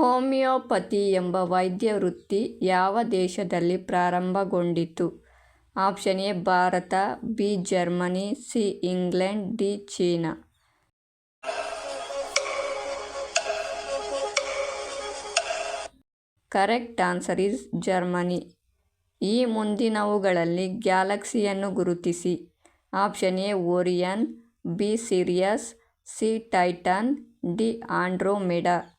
Homeopathy ಎಂಬ ವೈದ್ಯ ವೃತ್ತಿ ಯಾವ ದೇಶದಲ್ಲಿ ಪ್ರಾರಂಭಗೊಂಡಿತು? Option A, Bharat, B, Germany, C, England, D, China. Correct answer is Germany. ಈ ಮುಂದಿನವುಗಳಲ್ಲಿ ಗ್ಯಾಲಕ್ಸಿಯನ್ನು ಗುರುತಿಸಿ. Option A, Orion, B, Sirius, C, Titan, D, Andromeda.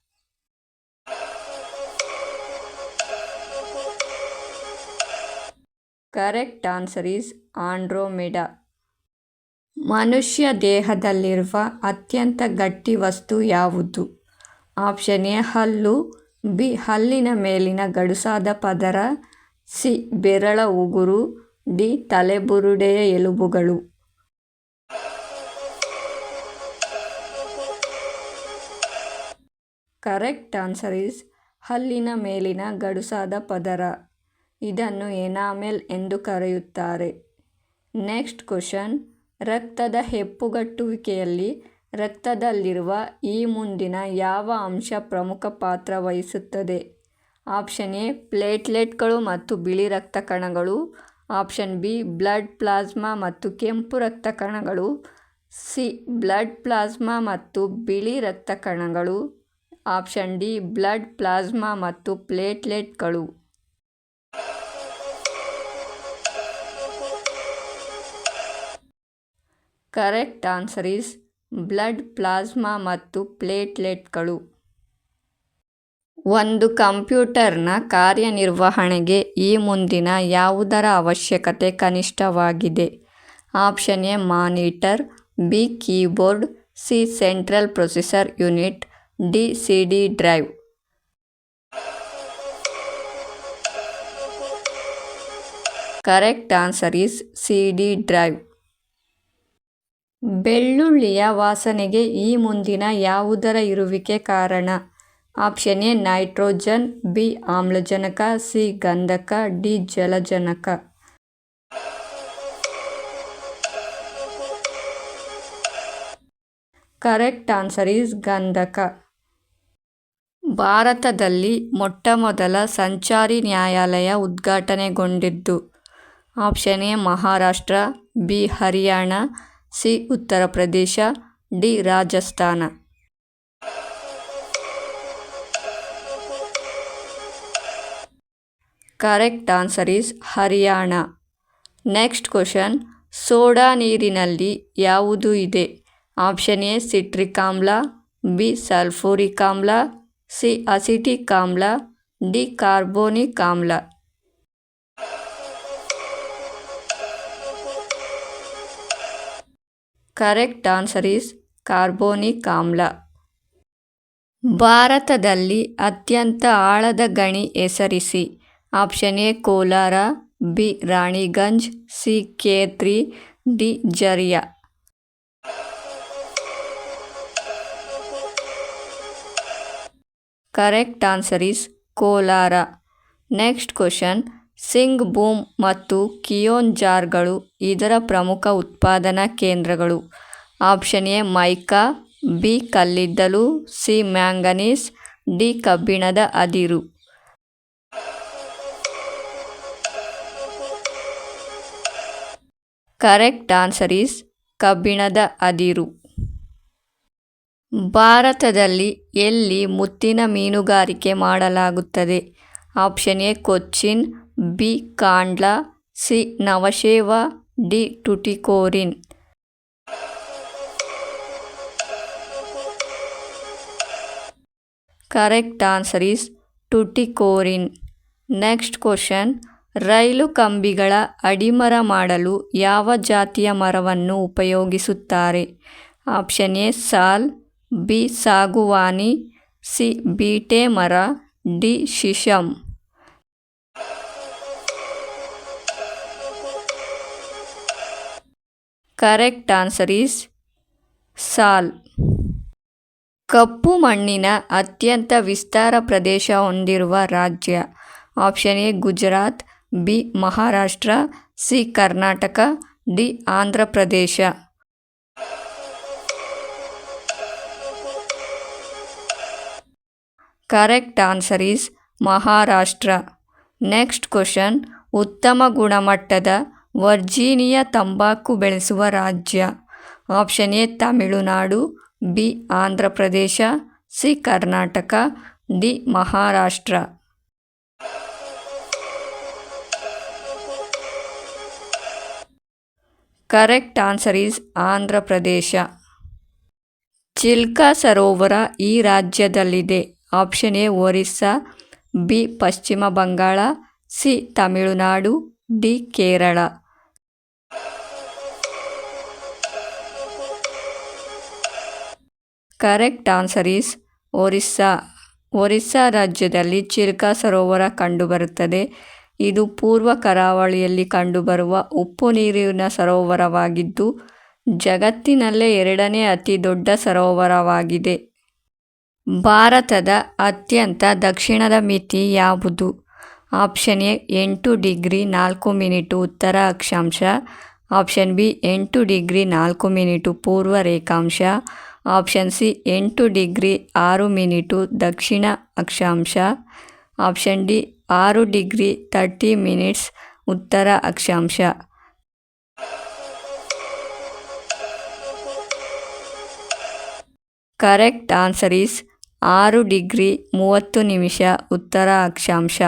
Correct answer is Andromeda. ಮನುಷ್ಯ ದೇಹದಲ್ಲಿರುವ ಅತ್ಯಂತ ಗಟ್ಟಿ ವಸ್ತು ಯಾವುದು? ಆಪ್ಷನ್ ಎ, ಹಲ್ಲು, ಬಿ, ಹಲ್ಲಿನ ಮೇಲಿನ ಗಡುಸಾದ ಪದರ, ಸಿ, ಬೆರಳ ಉಗುರು, ಡಿ, ತಲೆಬುರುಡೆಯ ಎಲುಬುಗಳು. ಕರೆಕ್ಟ್ ಆನ್ಸರ್ ಈಸ್ ಹಲ್ಲಿನ ಮೇಲಿನ ಗಡುಸಾದ ಪದರ. ಇದನ್ನು ಎನಾಮೆಲ್ ಎಂದು ಕರೆಯುತ್ತಾರೆ. Next question. ರಕ್ತದ ಹೆಪ್ಪುಗಟ್ಟುವಿಕೆಯಲ್ಲಿ ರಕ್ತದಲ್ಲಿರುವ ಈ ಮುಂದಿನ ಯಾವ ಅಂಶ ಪ್ರಮುಖ ಪಾತ್ರ ವಹಿಸುತ್ತದೆ? ಆಪ್ಷನ್ ಎ, ಪ್ಲೇಟ್ಲೆಟ್ಗಳು ಮತ್ತು ಬಿಳಿ ರಕ್ತ ಕಣಗಳು ಆಪ್ಷನ್ ಬಿ, ಬ್ಲಡ್ ಪ್ಲಾಸ್ಮಾ ಮತ್ತು ಕೆಂಪು ರಕ್ತ ಕಣಗಳು ಸಿ, ಬ್ಲಡ್ ಪ್ಲಾಸ್ಮಾ ಮತ್ತು ಬಿಳಿ ರಕ್ತ ಕಣಗಳು ಆಪ್ಷನ್ ಡಿ, ಬ್ಲಡ್ ಪ್ಲಾಸ್ಮಾ ಮತ್ತು ಪ್ಲೇಟ್ಲೆಟ್ಗಳು. Correct answer is blood plasma ಮತ್ತು ಪ್ಲೇಟ್ಲೆಟ್ಗಳು. ಒಂದು ಕಂಪ್ಯೂಟರ್ನ ಕಾರ್ಯನಿರ್ವಹಣೆಗೆ ಈ ಮುಂದಿನ ಯಾವುದರ ಅವಶ್ಯಕತೆ ಕನಿಷ್ಠವಾಗಿದೆ? Option A, monitor, B, keyboard, C, central processor unit, D C D drive. Correct answer is C D drive. ಬೆಳ್ಳುಳ್ಳಿಯ ವಾಸನೆಗೆ ಈ ಮುಂದಿನ ಯಾವುದರ ಇರುವಿಕೆ ಕಾರಣ? ಆಪ್ಷನ್ ಎ, ನೈಟ್ರೋಜನ್, ಬಿ, ಆಮ್ಲಜನಕ, ಸಿ, ಗಂಧಕ, ಡಿ, ಜಲಜನಕ. ಕರೆಕ್ಟ್ ಆನ್ಸರ್ ಈಸ್ ಗಂಧಕ. ಭಾರತದಲ್ಲಿ ಮೊಟ್ಟಮೊದಲ ಸಂಚಾರಿ ನ್ಯಾಯಾಲಯ ಉದ್ಘಾಟನೆಗೊಂಡಿದ್ದು. Option A, Maharashtra, B, Haryana C Uttar Pradesh, D Rajasthan. Correct answer is Haryana. Next question, soda ನೀರಿನಲ್ಲಿ ಯಾವುದು ಇದೆ? ಆಪ್ಷನ್ ಎ, ಸಿಟ್ರಿಕ್ ಆಮ್ಲ, ಬಿ, ಸಲ್ಫೂರಿಕ್ ಆಮ್ಲ, ಸಿ, ಅಸಿಟಿಕ್ ಆಮ್ಲ, ಡಿ, ಕಾರ್ಬೋನಿಕ್ ಆಮ್ಲ. ಕರೆಕ್ಟ್ ಆನ್ಸರ್ ಈಸ್ ಕಾರ್ಬೋನಿಕ್ ಆಮ್ಲ. ಭಾರತದಲ್ಲಿ ಅತ್ಯಂತ ಆಳದ ಗಣಿ ಹೆಸರಿಸಿ, option A Kolar, B Raniganj, C Khetri, D Jharia. Correct answer is Kolar. Next question Singh ಬೂಮ್ ಮತ್ತು ಕಿಯೋನ್ ಜಾರ್ಗಳು ಇದರ ಪ್ರಮುಖ ಉತ್ಪಾದನಾ ಕೇಂದ್ರಗಳು. ಆಪ್ಷನ್ ಎ, ಮೈಕಾ, ಬಿ, ಕಲ್ಲಿದ್ದಲು, ಸಿ, ಮ್ಯಾಂಗನೀಸ್, ಡಿ, ಕಬ್ಬಿಣದ ಅದಿರು. ಕರೆಕ್ಟ್ ಆನ್ಸರ್ ಈಸ್ ಕಬ್ಬಿಣದ ಅದಿರು. ಭಾರತದಲ್ಲಿ ಎಲ್ಲಿ ಮುತ್ತಿನ ಮೀನುಗಾರಿಕೆ ಮಾಡಲಾಗುತ್ತದೆ? Option A, Cochin B Kandla, C Nhava Sheva, D Tuticorin correct answer is Tuticorin next question, rail ಕಂಬಿಗಳ ಅಡಿಮರ ಮಾಡಲು ಯಾವ ಜಾತಿಯ ಮರವನ್ನು ಉಪಯೋಗಿಸುತ್ತಾರೆ? ಆಪ್ಷನ್ ಎ, ಸಾಲ್, ಬಿ, ಸಾಗುವಾನಿ, ಸಿ, ಬೀಟೆ ಮರ, D shisham correct answer is sal. ಕಪ್ಪು ಮಣ್ಣಿನ ಅತ್ಯಂತ ವಿಸ್ತಾರ ಪ್ರದೇಶ ಹೊಂದಿರುವ ರಾಜ್ಯ. Option A, Gujarat, B, Maharashtra, C, Karnataka, D, Andhra Pradesh. Correct answer is Maharashtra. Next question, ಉತ್ತಮ ಗುಣಮಟ್ಟದ ವರ್ಜೀನಿಯ ತಂಬಾಕು ಬೆಳೆಸುವ ರಾಜ್ಯ. Option A, Tamil Nadu, B Andhra Pradesh C, Karnataka, D, Maharashtra. Correct answer is Andhra Pradesh Chilka ಸರೋವರ ಈ ರಾಜ್ಯದಲ್ಲಿದೆ. Option A, Orissa, B, Paschim Bangal, C, Tamil Nadu, D, Kerala. Correct answer is Orissa Orissa ರಾಜ್ಯದಲ್ಲಿ ಚಿರ್ಕಾ ಸರೋವರ ಕಂಡುಬರುತ್ತದೆ. ಇದು ಪೂರ್ವ ಕರಾವಳಿಯಲ್ಲಿ ಕಂಡುಬರುವ ಉಪ್ಪು ನೀರಿನ ಸರೋವರವಾಗಿದ್ದು, ಜಗತ್ತಿನಲ್ಲೇ ಎರಡನೇ ಅತಿ ದೊಡ್ಡ ಸರೋವರವಾಗಿದೆ. ಭಾರತದ ಅತ್ಯಂತ ದಕ್ಷಿಣದ ಮಿತಿ ಯಾವುದು? ಆಪ್ಷನ್ ಎ, ಎಂಟು ಡಿಗ್ರಿ ನಾಲ್ಕು ಮಿನಿಟು ಉತ್ತರ ಅಕ್ಷಾಂಶ. ಆಪ್ಷನ್ ಬಿ, ಎಂಟು ಡಿಗ್ರಿ ನಾಲ್ಕು ಮಿನಿಟು ಪೂರ್ವ ರೇಖಾಂಶ. ಆಪ್ಷನ್ ಸಿ, ಎಂಟು ಡಿಗ್ರಿ ಆರು ಮಿನಿಟು ದಕ್ಷಿಣ ಅಕ್ಷಾಂಶ. ಆಪ್ಷನ್ ಡಿ, ಆರು ಡಿಗ್ರಿ ತರ್ಟಿ ಮಿನಿಟ್ಸ್ ಉತ್ತರ ಅಕ್ಷಾಂಶ. ಕರೆಕ್ಟ್ ಆನ್ಸರ್ ಈಸ್ ಆರು ಡಿಗ್ರಿ ಮೂವತ್ತು ನಿಮಿಷ ಉತ್ತರ ಅಕ್ಷಾಂಶ.